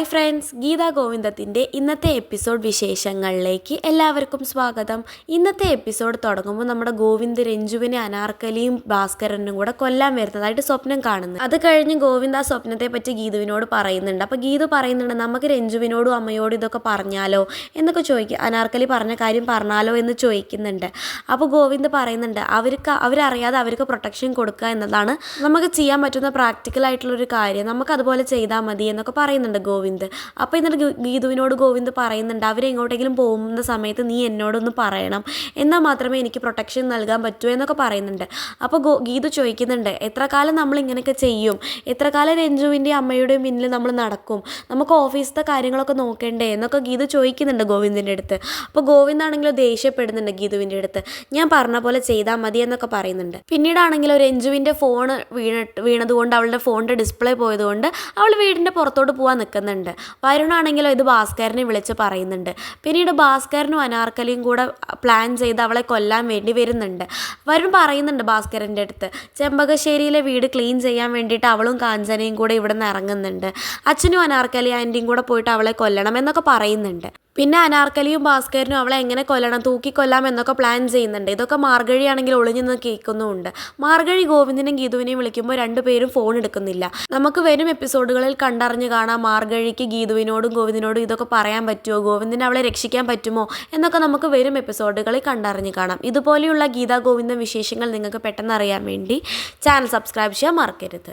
Hi friends Gita ഗോവിന്ദത്തിന്റെ ഇന്നത്തെ episode വിശേഷങ്ങളിലേക്ക് എല്ലാവർക്കും സ്വാഗതം. ഇന്നത്തെ എപ്പിസോഡ് തുടങ്ങുമ്പോൾ നമ്മുടെ ഗോവിന്ദ് രഞ്ജുവിനെ അനാർക്കലിയും ഭാസ്കരനും കൂടെ കൊല്ലാൻ വരുന്നതായിട്ട് സ്വപ്നം കാണുന്നു. അത് കഴിഞ്ഞ് ഗോവിന്ദ് ആ സ്വപ്നത്തെ പറ്റി ഗീതുവിനോട് പറയുന്നുണ്ട്. അപ്പോൾ ഗീതു പറയുന്നുണ്ട് നമുക്ക് രഞ്ജുവിനോടും അമ്മയോടും ഇതൊക്കെ പറഞ്ഞാലോ? എന്നൊക്കെ ചോദിക്കും. അനാർക്കലി പറഞ്ഞ കാര്യം പറഞ്ഞാലോ എന്ന് ചോദിക്കുന്നുണ്ട്. അപ്പോൾ ഗോവിന്ദ് പറയുന്നുണ്ട് അവർക്ക് അവരറിയാതെ അവർക്ക് പ്രൊട്ടക്ഷൻ കൊടുക്കുക എന്നതാണ്. നമുക്ക് ചെയ്യാൻ പറ്റുന്ന പ്രാക്ടിക്കൽ ആയിട്ടുള്ളൊരു കാര്യം. നമുക്ക് അതുപോലെ ചെയ്താൽ മതി എന്നൊക്കെ പറയുന്നുണ്ട് ഗോവിന്ദ്. അപ്പോൾ എന്നിട്ട് ഗീതുവിനോട് ഗോവിന്ദ് പറയുന്നുണ്ട് അവരെങ്ങോട്ടെങ്കിലും പോകുന്ന സമയത്ത് നീ എന്നോടൊന്ന് പറയണം. എന്നാൽ മാത്രമേ എനിക്ക് പ്രൊട്ടക്ഷൻ നൽകാൻ പറ്റൂ എന്നൊക്കെ പറയുന്നുണ്ട്. അപ്പോൾ ഗോ ഗീതു ചോദിക്കുന്നുണ്ട് എത്ര കാലം നമ്മൾ ഇങ്ങനെയൊക്കെ ചെയ്യും? എത്ര കാലം രഞ്ജുവിന്റെയും അമ്മയുടെയും മുന്നിൽ നമ്മൾ നടക്കും? നമുക്ക് ഓഫീസിലത്തെ കാര്യങ്ങളൊക്കെ നോക്കേണ്ടേ? എന്നൊക്കെ ഗീതു ചോദിക്കുന്നുണ്ട് ഗോവിന്ദിന്റെ അടുത്ത്. അപ്പോൾ ഗോവിന്ദാണെങ്കിലോ ദേഷ്യപ്പെടുന്നുണ്ട് ഗീതുവിന്റെ അടുത്ത്. ഞാൻ പറഞ്ഞ പോലെ ചെയ്താൽ മതി എന്നൊക്കെ പറയുന്നുണ്ട്. പിന്നീടാണെങ്കിലോ രഞ്ജുവിന്റെ ഫോൺ വീണ വീണതുകൊണ്ട് അവളുടെ ഫോണിന്റെ ഡിസ്പ്ലേ പോയതുകൊണ്ട് അവൾ വീടിന്റെ പുറത്തോട്ട് പോകാൻ നിൽക്കുന്നുണ്ട്. വരുണാണെങ്കിലോ ഇത് ഭാസ്കരനെ വിളിച്ച് പറയുന്നുണ്ട്. പിന്നീട് ഭാസ്കരനും അനാർക്കലിയും കൂടെ പ്ലാൻ ചെയ്ത് അവളെ കൊല്ലാൻ വേണ്ടി വരുന്നുണ്ട്. വരുൺ പറയുന്നുണ്ട് ഭാസ്കരന്റെ അടുത്ത് ചെമ്പകശ്ശേരിയിലെ വീട് ക്ലീൻ ചെയ്യാൻ വേണ്ടിയിട്ട് അവളും കാഞ്ചനയും കൂടെ ഇവിടെ നിന്ന് ഇറങ്ങുന്നുണ്ട്. അച്ഛനും അനാർക്കലി ആന്റിയും കൂടെ പോയിട്ട് അവളെ കൊല്ലണം എന്നൊക്കെ പറയുന്നുണ്ട്. പിന്നെ അനാർക്കലിയും ഭാസ്കരനും അവളെ എങ്ങനെ കൊല്ലണം തൂക്കിക്കൊല്ലാം എന്നൊക്കെ പ്ലാൻ ചെയ്യുന്നുണ്ട്. ഇതൊക്കെ മാർഗഴിയാണെങ്കിൽ ഒളിഞ്ഞു നിന്ന് കേൾക്കുന്നുമുണ്ട്. മാർഗഴി ഗോവിന്ദനും ഗീതുവിനെയും വിളിക്കുമ്പോൾ രണ്ടുപേരും ഫോൺ എടുക്കുന്നില്ല. നമുക്ക് വരും എപ്പിസോഡുകളിൽ കണ്ടറിഞ്ഞ് കാണാം മാർഗഴിക്ക് ഗീതുവിനോടും ഗോവിന്ദനോടും ഇതൊക്കെ പറയാൻ പറ്റുമോ? ഗോവിന്ദനെ അവളെ രക്ഷിക്കാൻ പറ്റുമോ? എന്നൊക്കെ നമുക്ക് വരും എപ്പിസോഡുകളിൽ കണ്ടറിഞ്ഞ് കാണാം. ഇതുപോലെയുള്ള ഗീതാ ഗോവിന്ദൻ വിശേഷങ്ങൾ നിങ്ങൾക്ക് പെട്ടെന്ന് അറിയാൻ വേണ്ടി ചാനൽ സബ്സ്ക്രൈബ് ചെയ്യാൻ മറക്കരുത്.